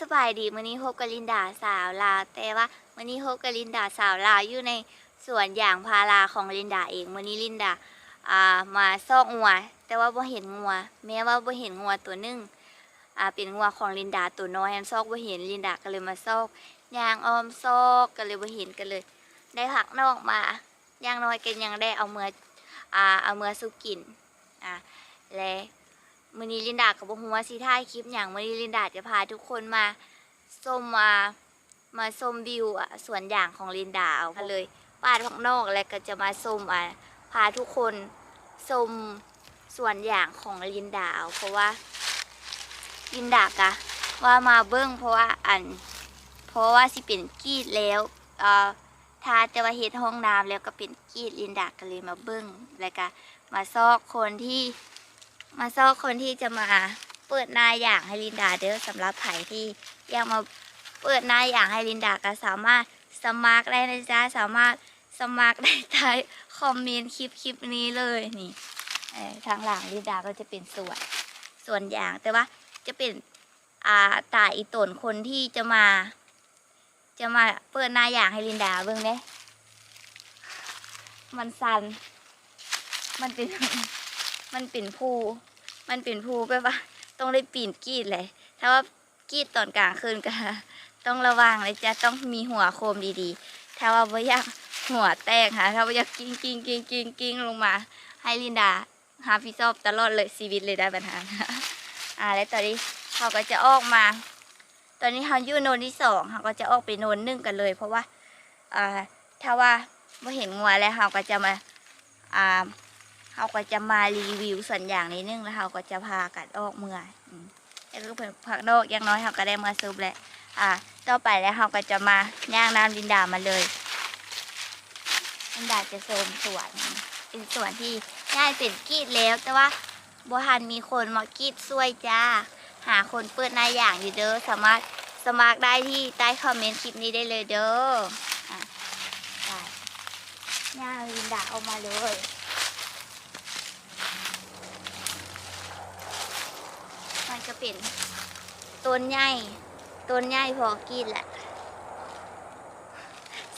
สบายดีมื้อนี้พบกับลินดาสาวลาวแต่ว่ามื้อนี้พบกับลินดาสาวลาวอยู่ในสวนยางพาราของลินดาเองมื้อนี้ลินดาอ่ามาซอกงัว แต่ว่าบ่เห็นงัว แม้ว่าบ่เห็นงัวตัวหนึงอ่าเป็นงัวของลินดาตัวน้อยอันซอกบ่เห็นลินดาก็เลยมาซอกยางออมซอกก็เลยบ่เห็นกันเลย ได้ผักนอกมาอย่างน้อยก็ยังได้เอาเมืออ่าเอาเมือสุกินอ่าและ มือนี้ลินดากับหัวาสีท้ายคลิปอย่างมือนี้ลินดาจะพาทุกคนมาส้มมามาส้มวิวอะสวนอย่างของลินดาเอาเลยป้าดข้างนอกแล้วก็จะมาส้มอะพาทุกคนส้มสวนอย่างของลินดาเอาเพราะว่าลินดากะว่ามาเบิ้งเพราะว่าอัน เพราะว่าสิเป็นกีดแล้วเอ่อถ้าจะมาเฮ็ดห้องน้ำแล้วก็เป็นกีดลินดาก็เลยมาเบิ้งแล้วก็มาซอกคนที่ มาซอกคนที่จะมาเปิดหน้าอย่างให้ลินดาเด้อสำหรับไผ่ที่อยากมาเปิดหน้าอย่างให้ลินดาก็สามารถสมัครได้นะจ๊ะสามารถสมัครได้ใต้คอมเมนต์คลิปคลิปนี้เลยนี่ทางหลังลินดาก็จะเป็นส่วนส่วนอย่างแต่ว่าจะเป็นอาตาอีตนคนที่จะมา จะมาเปิดหน้าอย่างให้ลินดาเบิ่งเด้มันสัน มันเป็น มันเป็นภู มันเป็นภูไปว่าต้องได้ปีนกีดเลย ถ้าว่ากีดตอนกลางคืนก็ต้องระวังเลยจะต้องมีหัวโคมดีๆ ถ้าว่าไม่อยากหัวแตกค่ะถ้าว่าอยากกิ้งกิ้งกิ้งกิ้งกิ้งลงมา ให้ลินดาหาพี่ซอบตลอดเลยชีวิตเลยได้ปัญหาอ่า แล้วตอนนี้เขาก็จะออกมา ตอนนี้เขาอยู่โนนที่สองเขาก็จะออกไปโนนหนึ่งกันเลย เพราะว่าอ่าถ้าว่าไม่เห็นงัวแล้วเขาก็จะมาอ่า เขาก็จะมารีวิวส่วนอย่างนิดนึงแล้วเขาก็จะพากันออกเมื่ออืมแล้วก็เป็นผักนอกอย่างน้อยเขาก็ได้มาซุปแหละอ่าต่อไปแล้วเขาก็จะมาย่างน้ำลินดามาเลยลินดาจะโซมสวนเป็นสวนที่ง่ายเป็นกีดแล้ว แต่ว่าบัทันมีคนมากีดช่วยจ้า หาคนเปิดหน้าอย่างอยู่เด้อสามารถสมัครได้ที่ใต้คอมเมนต์คลิปนี้ได้เลยเด้ออะได้ย่างลินดาเอามาเลย มันจะเป็นต้นใหญ่ต้นใหญ่พอกินแหละ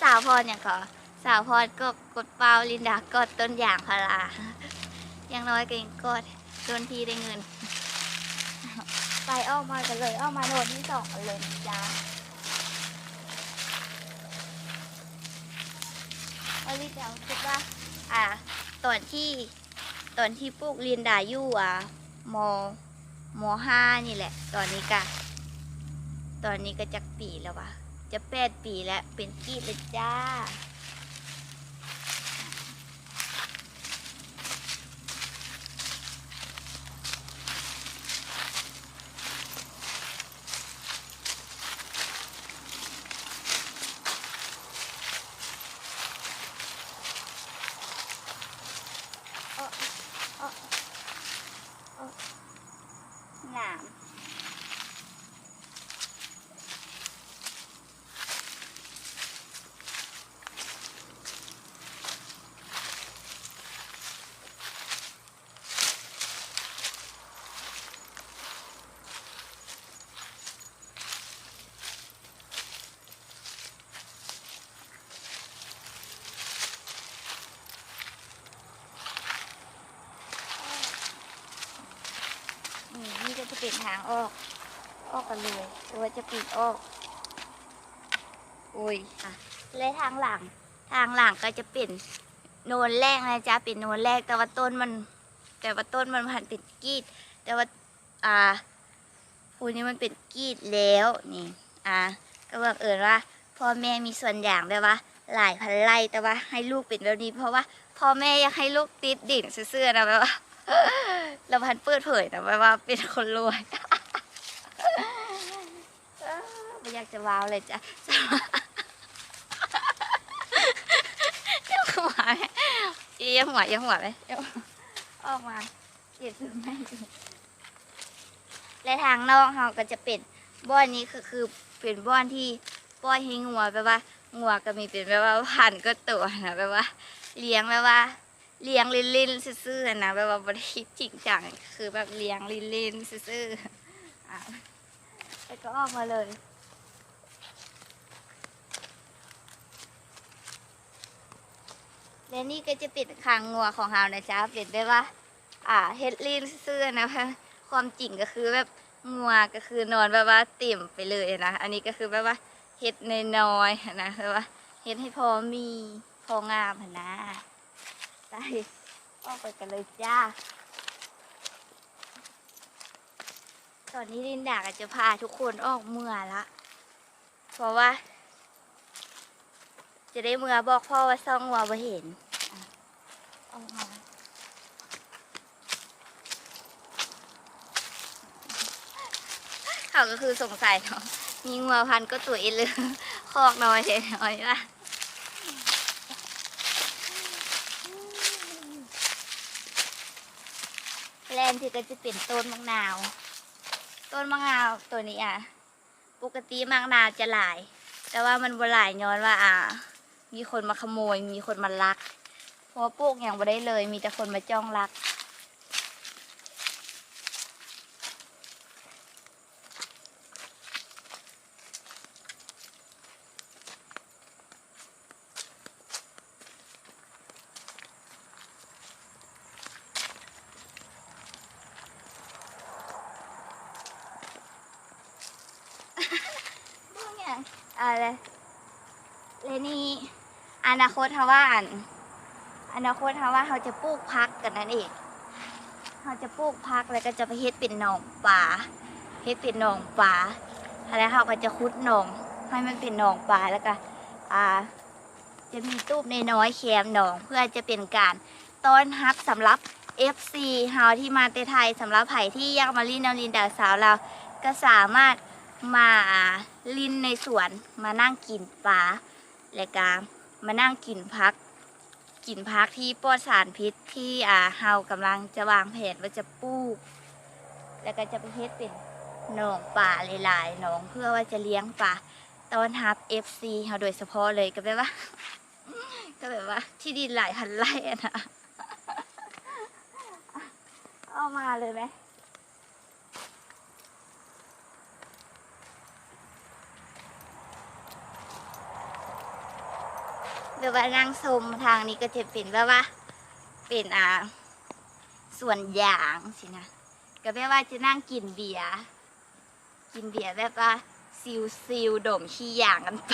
สาวพรเนี่ยก็สาวพรก็กดเปล่าลินดากดต้นอย่างพาราอย่างน้อยก็ยังกดต้นที่ได้เงิน ไปออกมากันเลยออกมาโนนที่สองกันเลยจ้าวันนี้จะคิดว่าอ่าตอนที่ตอนที่ปลูกลินดาอยู่อะมอ มห้านี่แหละ ตอนนี้ก็ตอนนี้ก็จักปีแล้ววะจะแปดปีแล้วเป็นกี้เลยจ้า เออเออเออหนาม นี่นี่ก็ จะเป็นทางออก ออกกันเลยหรือว่าจะปิดออกอุ้ยอะและทางหลัง ทางหลังก็จะเป็นโนนแรกนะจ๊ะเป็นโนนแรกแต่ว่าต้นมัน แต่ว่าต้นมันพันเป็นกีด แต่ว่าอ่าภูนี้มันเป็นกีดแล้วนี่ อ่า ก็บอกเอิญว่าพ่อแม่มีส่วนอย่างแบบว่า หลายพันไร่แต่ว่าให้ลูกเป็นแบบนี้ เพราะว่าพ่อแม่อยากให้ลูกติดดิ่งเสื้อๆนะแบบว่า เราพันเปิดเผยนะว่าเป็นคนรวยไม่อยากจะว้าวเลยจ้ะเดี๋ยวหัวไหมเยี่ยมหัวเยี่ยมหัวไหมเดี๋ยออกมาเก็บถึงไม่และทางนอกเราก็จะเป็นบ้านนี้คือคือเป็นบ้านที่ป้อยให้งัวแปลว่างัวก็มีเป็นแบบว่าพันก็ตัวนะแปลว่า เลี้ยงแบบว่า เลี้ยงเล่นซื่อๆนะแบบว่าบริคิดจริงจังคือแบบเลี้ยงเล่นซื่อๆอะแล้วก็ออกมาเลย และนี่ก็จะเป็นคางงัวของเรานะจ๊ะเป็นได้ว่า อ่าเฮดลีนเสื้อนะคะความจริงก็คือแบบงัวก็คือนอนแบบว่าเต็มไปเลยนะอันนี้ก็คือแบบว่าเฮ็ดน้อยๆนะแบบว่าเฮ็ดให้พอมีพองามนะ ไปออกไปกันเลยจ้า ตอนนี้ลินดาก็จะพาทุกคนออกเมื่อละ เพราะว่า จะได้เมื่อบอกพ่อว่าซ่องวัวบ่เห็นออกมาเขาก็คือสงสัยเนาะมีงัวพันก็ตัวเองเลยคอกน้อยเฉยน้อยละ แลนที่ก็จะเป็นต้นมะนาว ต้นมะนาวตัวนี้อะ ปกติมะนาวจะหลาย แต่ว่ามันบหลายย้อนว่า อ่า มีคนมาขโมย มีคนมาลัก เพราะว่าปลูกอย่างบ่ได้เลย มีแต่คนมาจ้องลัก อะไรเลนี่อนาคตเขาว่าอันอนาคตเขาว่าเขาจะปลูกพักกันนั่นเองเขาจะปลูกพักแล้วก็จะไปเฮ็ดเป็นหนองป่าเฮ็ดเป็นหนองป่าแล้วเขาก็จะคุดหนองให้มันเป็นหนองป่าแล้วก็อ่าจะมีตู้ในน้อยแคมหนอง เพื่อจะเป็นการต้อนรับสำหรับ FC เฮาที่มาเตไทยสำหรับไผ่ที่อยากมาลินอลินดาสาวเราก็สามารถ มาลินในสวนมานั่งกินปลาและก็มานั่งกินพัก กินพักที่ปลอดสารพิษที่อ่าเฮากำลังจะวางแผนว่าจะปลูก แล้วก็จะไปเฮ็ดเป็นหนองป่าหลายๆหนองเพื่อว่าจะเลี้ยงปลาตอนทับ FC เฮาโดยเฉพาะเลยก็แบบว่า ก็แบบว่าที่ดินหลายพันไร่อะนะ เอามาเลยไหม แบบว่านั่งชมทางนี้ก็จะเป็นแบบว่า เป็นอ่าส่วนอย่างสินะก็แบบว่าจะนั่งกินเบียร์กินเบียร์แบบว่าซิวซิวดมขี้ยางกันไป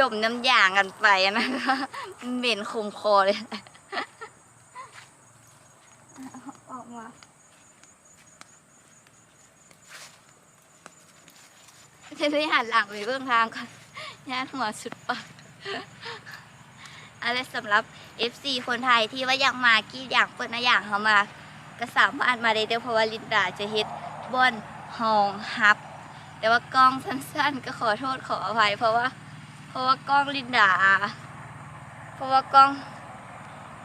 ดมน้ำยางกันไปอะนะคะเหม็นคมคอเลยออกมาจะได้หันหลังไปเบื้องทางก่อน ย่านหัวสุดปากอะไรสำหรับ FC คนไทยที่ว่าอยากมากี้อย่างเปิดหนะอย่างเขามา ก็สามารถมาได้เด้อเพราะว่าลินดาจะเฮ็ดบอนหองฮับ แต่ว่ากล้องสั้นๆ ก็ขอโทษขออภัย เพราะว่า เพราะว่ากล้องลินดา เพราะว่ากล้อง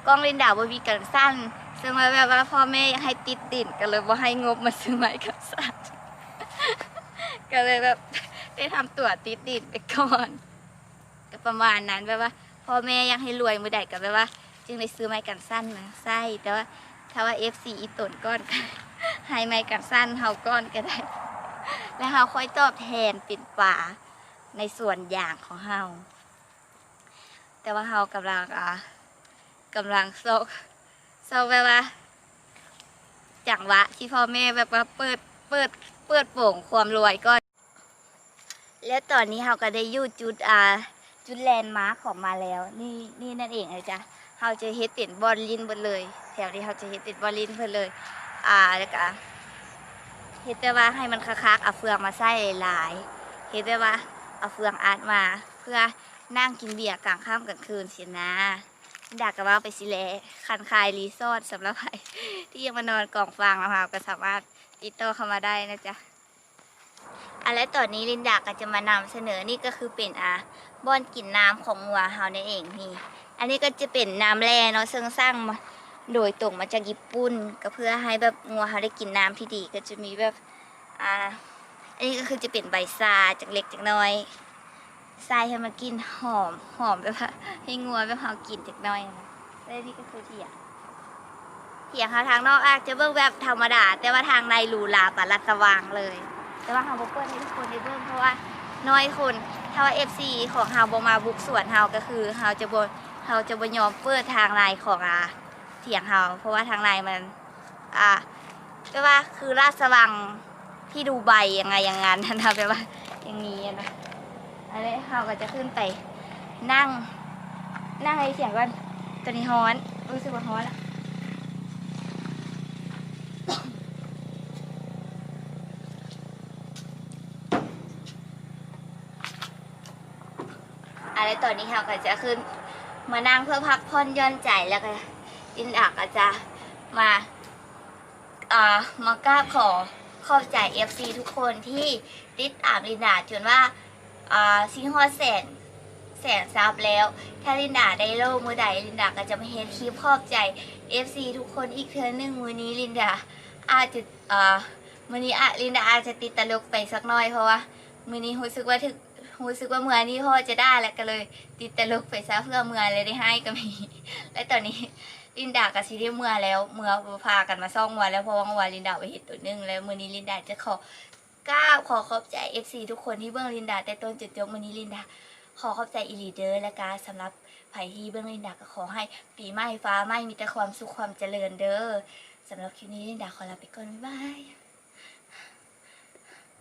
กล้องลินดาบ่มีกันสั้น ซึ่งแบบว่าพ่อแม่ยากให้ติดติดกันเลยว่าให้งบมาซื้อไม้กันสั้นก็เลยแบบ ได้ทำตัวติดติดไปก่อน ก็ประมาณนั้นแบบว่า พ่อแม่อยากให้รวยมือใดก็แบบว่า จึงได้ซื้อไม้กันสั้นมาใส่แต่ว่าถ้าว่า FC อีตนก้อนก็ ให้ไม้กันสั้นเฮาก้อนก็ได้ แล้วเฮาค่อยตอบแทนเป็นป่าในส่วนอย่างของเฮาแต่ว่าเฮากำลังอ่ากำลังโซกโซกแบบว่า จังหวะที่พ่อแม่แบบว่าเปิดเปิดเปิดโป่งความรวยก่อน แล้วตอนนี้เราก็ได้อยู่จุดอ่าจุดแลนด์มาร์คของมาแล้ว นี่นี่นั่นเองเลยจ้ะเราจะเฮ็ดเป็นบอลลินหมดเลย แถวนี้เราจะเฮ็ดเป็นบอลลินเพื่อเลย อ่าแล้วก็เฮ็ดแต่ว่าให้มันคักๆเอาเฟืองมาใส่หลายๆเฮ็ดแต่ว่าเอาเฟืองอัดมา เพื่อนั่งกินเบียร์กลางค่ำกลางคืนสินะดักกับว่าไปสิแลคันคายรีสอร์ทสำหรับใครที่ยังมานอนกองฟางนะคะก็สามารถติดต่อเข้ามาได้นะจ๊ะ อันและตอนนี้ลินดาก็จะมานำเสนอนี่ก็คือเป็นอ่าบ่อนกินน้ำของงัวเฮานั่นเองนี่ อันนี้ก็จะเป็นน้ำแร่เนาะซึ่งสร้างมาโดยตรงมาจากญี่ปุ่นก็เพื่อให้แบบงัวเฮาได้กินน้ำที่ดีก็จะมีแบบอ่าอันนี้ก็คือจะเป็นใบซาจากเล็กจากน้อยทรายให้มันกินหอมหอมแบบว่าให้งัวแบบเฮากินจากน้อยนะและนี่ก็คือที่อะเถียงเขาทางนอกอาจจะเบิ่งแบบธรรมดา แต่ว่าทางในหรูหราปลัดสว่างเลย แต่ว่าเฮาบ่เปิดให้ทุกคนได้เบิ่งเพราะว่าน้อยคนถ้าว่า FC ของเฮาบ่มาบุกสวนเฮาก็คือเฮาจะบ่เฮาจะบ่ยอมเปิดทางในของอาเถียงเฮาเพราะว่าทางในมันอ่าแปลว่าคือราชสว่างที่ดูใบยังไงอย่างนั้นนะแปลว่าอย่างนี้นะอันนี้เฮาก็จะขึ้นไปนั่ง นั่งให้เสียงก่อนตอนนี้ฮ้อน รู้สึกว่าฮ้อนอะ อะไรตอนนี้เราก็จะขึ้นมานั่งเพื่อพักผ่อนย่อนใจแล้วก็อินดักก็จะมาอ่ามากราบขอขอบใจ FC ทุกคนที่ติดตามลินดาจนว่าอ่าซิงฮอดแสนแสนซับแล้ว ถ้าลินดาได้โล่มือใดลินดาก็จะมาเห็นคลิปขอบใจ FC ทุกคนอีกเทื่อหนึงมือนี้ลินดาอาจจะอ่ามือนี้อะลินดาอาจจะติดตลกไปสักหน้อยเพราะว่ามือนี้รู้สึกว่าถึก รู้สึกว่าเมื่อนี้พ่อจะได้แล้วก็เลย ติดตลกไปซะเพื่อเมื่อเลยได้ให้ก็มี และตอนนี้ลินดากับซีรีส์เมื่อแล้วเมื่อพากันมาซ่องวันแล้วเพราะว่าเมื่อวานลินดาไปเห็นตัวหนึงแล้วมือนี้ลินดาจะขอกราบขอขอบใจ FC ทุกคนที่เบื้องลินดา แต่ต้นจุดจบมือนี้ลินดา ขอขอบใจอีลีเดอร์และการสำหรับไผ่ที่เบื้องลินดาก็ขอให้ปีใหม่ฟ้าใหม่มีแต่ความสุขความเจริญเด้อสำหรับคลิปนี้ลินดาขอลาไปก่อนบ๊ายบาย